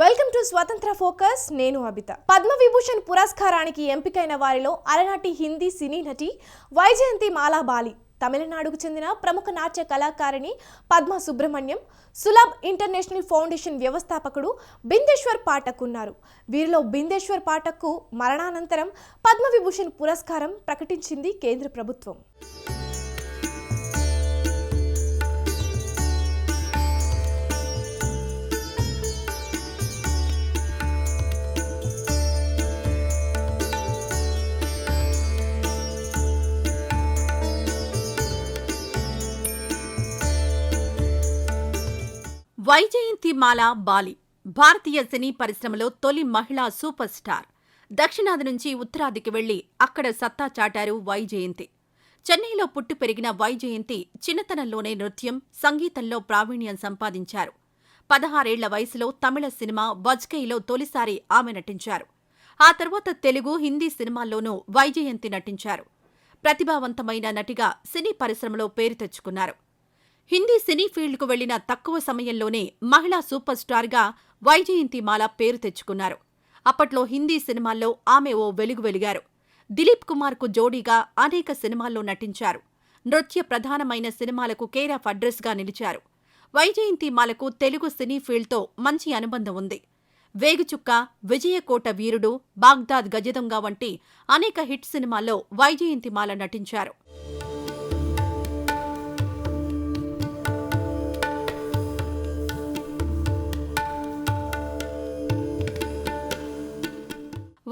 Welcome to స్వతంత్ర focus నేను అబిత. పద్మవిభూషణ్ పురస్కారానికి ఎంపికైన వారిలో అలనాటి హిందీ సినీ నటి వైజయంతి మాలాబాలి తమిళనాడుకు చెందిన ప్రముఖ నాట్య కళాకారిణి పద్మ సుబ్రహ్మణ్యం సులభ్ ఇంటర్నేషనల్ ఫౌండేషన్ వ్యవస్థాపకుడు బిందేశ్వర్ పాఠక్ ఉన్నారు వీరిలో బిందేశ్వర్ పాఠక్కు మరణానంతరం పద్మవిభూషణ్ పురస్కారం ప్రకటించింది కేంద్ర ప్రభుత్వం. వైజయంతి మాల బాలి భారతీయ సినీ పరిశ్రమలో తొలి మహిళా సూపర్ స్టార్. దక్షిణాది నుంచి ఉత్తరాదికి వెళ్ళి అక్కడ సత్తా చాటారు వైజయంతి. చెన్నైలో పుట్టి పెరిగిన వైజయంతి చిన్నతనంలోనే నృత్యం సంగీతంలో ప్రావీణ్యం సంపాదించారు. పదహారేళ్ళ వయసులో తమిళ సినిమా వజ్కైలో తొలిసారి ఆమె నటించారు. ఆ తర్వాత తెలుగు హిందీ సినిమాల్లోనూ వైజయంతి నటించారు. ప్రతిభావంతమైన నటిగా సినీ పరిశ్రమలో పేరు తెచ్చుకున్నారు. హిందీ సినీ ఫీల్డ్కు వెళ్ళిన తక్కువ సమయంలోనే మహిళా సూపర్ స్టార్గా వైజయంతిమాల పేరు తెచ్చుకున్నారు. అప్పట్లో హిందీ సినిమాల్లో ఆమె ఓ వెలుగు వెలిగారు. దిలీప్ కుమార్కు జోడీగా అనేక సినిమాల్లో నటించారు. నృత్య ప్రధానమైన సినిమాలకు కేర్ ఆఫ్ అడ్రస్గా నిలిచారు. వైజయంతిమాలకు తెలుగు సినీ ఫీల్డ్తో మంచి అనుబంధం ఉంది. వేగుచుక్క విజయకోట వీరుడు బాగ్దాద్ గజదొంగ వంటి అనేక హిట్ సినిమాల్లో వైజయంతిమాల నటించారు.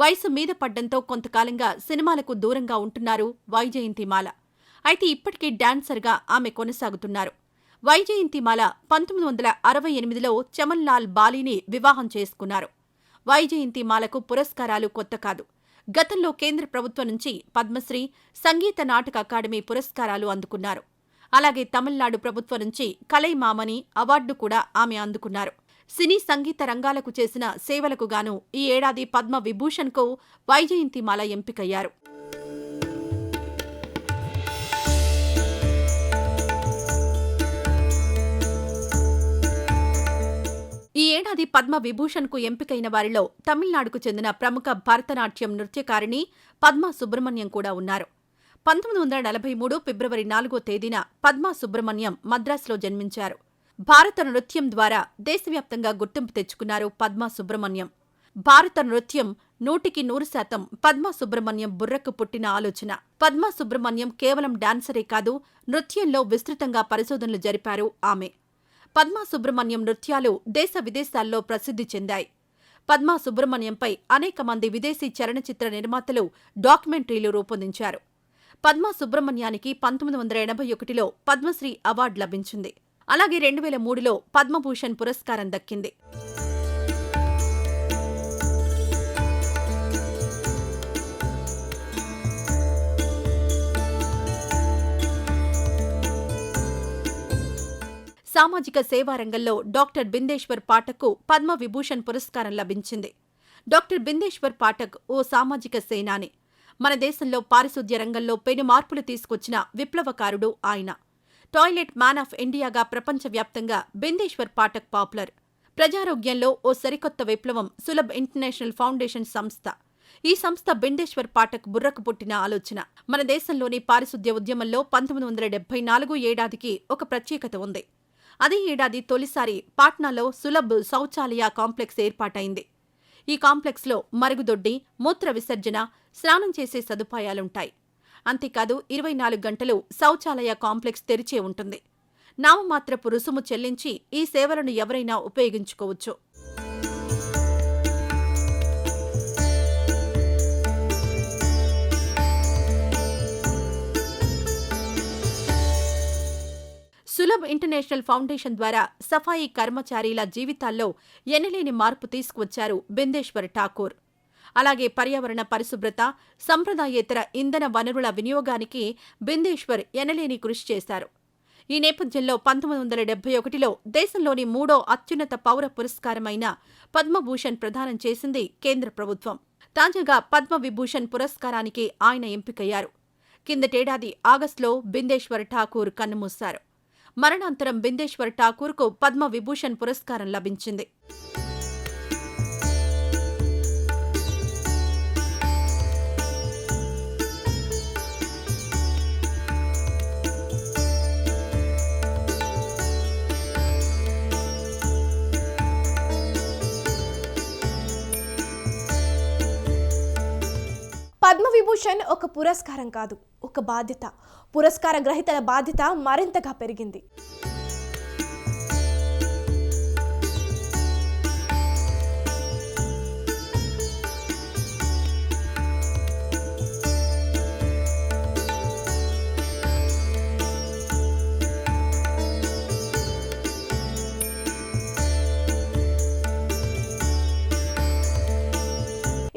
వయసు మీద పడ్డంతో కొంతకాలంగా సినిమాలకు దూరంగా ఉంటున్నారు వైజయంతిమాల. అయితే ఇప్పటికీ డాన్సర్గా ఆమె కొనసాగుతున్నారు. వైజయంతిమాల పంతొమ్మిది వందల అరవై ఎనిమిదిలో చమన్లాల్ బాలీని వివాహం చేసుకున్నారు. వైజయంతిమాలకు పురస్కారాలు కొత్త కాదు. గతంలో కేంద్ర ప్రభుత్వం నుంచి పద్మశ్రీ సంగీత నాటక అకాడమీ పురస్కారాలు అందుకున్నారు. అలాగే తమిళనాడు ప్రభుత్వం నుంచి కలైమామని అవార్డు కూడా ఆమె అందుకున్నారు. సినీ సంగీత రంగాలకు చేసిన సేవలకు గాను ఈ ఏడాది పద్మ విభూషణ్కు వైజయంతిమాల ఎంపికయ్యారు. ఈ ఏడాది పద్మ విభూషణ్కు ఎంపికైన వారిలో తమిళనాడుకు చెందిన ప్రముఖ భరతనాట్యం నృత్యకారిణి పద్మ సుబ్రహ్మణ్యం కూడా ఉన్నారు. పంతొమ్మిది వందల నలభై మూడు ఫిబ్రవరి నాలుగో తేదీన పద్మ సుబ్రహ్మణ్యం మద్రాసులో జన్మించారు. భారత నృత్యం ద్వారా దేశవ్యాప్తంగా గుర్తింపు తెచ్చుకున్నారు పద్మా సుబ్రహ్మణ్యం. భారత నృత్యం నూటికి నూరు శాతం పద్మా సుబ్రహ్మణ్యం బుర్రకు పుట్టిన ఆలోచన. పద్మా సుబ్రహ్మణ్యం కేవలం డాన్సరే కాదు నృత్యంలో విస్తృతంగా పరిశోధనలు జరిపారు ఆమె. పద్మా సుబ్రహ్మణ్యం నృత్యాలు దేశ విదేశాల్లో ప్రసిద్ధి చెందాయి. పద్మా సుబ్రహ్మణ్యంపై అనేక మంది విదేశీ చలనచిత్ర నిర్మాతలు డాక్యుమెంటరీలు రూపొందించారు. పద్మా సుబ్రహ్మణ్యానికి పంతొమ్మిది వందల ఎనభై ఒకటిలో పద్మశ్రీ అవార్డు లభించింది. అలాగే రెండు వేల మూడులో పద్మభూషణ్ పురస్కారం దక్కింది. సామాజిక సేవా రంగంలో డాక్టర్ బిందేశ్వర్ పాఠక్కు పద్మ విభూషణ్ పురస్కారం లభించింది. డాక్టర్ బిందేశ్వర్ పాఠక్ ఓ సామాజిక సేనాని. మన దేశంలో పారిశుద్ధ్య రంగంలో పెను మార్పులు తీసుకొచ్చిన విప్లవకారుడు ఆయన. టాయిలెట్ మ్యాన్ ఆఫ్ ఇండియాగా ప్రపంచవ్యాప్తంగా బిందేశ్వర్ పాఠక్ పాపులర్. ప్రజారోగ్యంలో ఓ సరికొత్త విప్లవం సులభ్ ఇంటర్నేషనల్ ఫౌండేషన్ సంస్థ. ఈ సంస్థ బిండేశ్వర్ పాఠక్ బుర్రకు పుట్టిన ఆలోచన. మన దేశంలోని పారిశుద్ధ్య ఉద్యమంలో పంతొమ్మిది వందల డెబ్బై నాలుగు ఏడాదికి ఒక ప్రత్యేకత ఉంది. అదే ఏడాది తొలిసారి పాట్నాలో సులభ్ శౌచాలయ కాంప్లెక్స్ ఏర్పాటైంది. ఈ కాంప్లెక్స్లో మరుగుదొడ్డి మూత్ర విసర్జన స్నానం చేసే సదుపాయాలుంటాయి. అంతేకాదు ఇరవై నాలుగు గంటలు శౌచాలయ కాంప్లెక్స్ తెరిచే ఉంటుంది. నామమాత్రపు రుసుము చెల్లించి ఈ సేవలను ఎవరైనా ఉపయోగించుకోవచ్చు. సులభ్ ఇంటర్నేషనల్ ఫౌండేషన్ ద్వారా సఫాయి కర్మచారీల జీవితాల్లో ఎనలేని మార్పు తీసుకువచ్చారు బిందేశ్వర్ ఠాకూర్. అలాగే పర్యావరణ పరిశుభ్రత సంప్రదాయేతర ఇంధన వనరుల వినియోగానికి బిందేశ్వర్ ఎనలేని కృషి చేశారు. ఈ నేపథ్యంలో పంతొమ్మిది వందల డెబ్బై ఒకటిలో దేశంలోని మూడో అత్యున్నత పౌర పురస్కారమైన పద్మభూషణ్ ప్రదానం చేసింది కేంద్ర ప్రభుత్వం. తాజాగా పద్మ విభూషణ్ పురస్కారానికి ఆయన ఎంపికయ్యారు. కిందటేడాది ఆగస్టులో బిందేశ్వర్ ఠాకూర్ కన్నుమూశారు. మరణాంతరం బిందేశ్వర్ ఠాకూర్కు పద్మ విభూషణ్ పురస్కారం లభించింది. పద్మవిభూషణ్ ఒక పురస్కారం కాదు ఒక బాధ్యత. పురస్కార గ్రహీతల బాధ్యత మరింతగా పెరిగింది.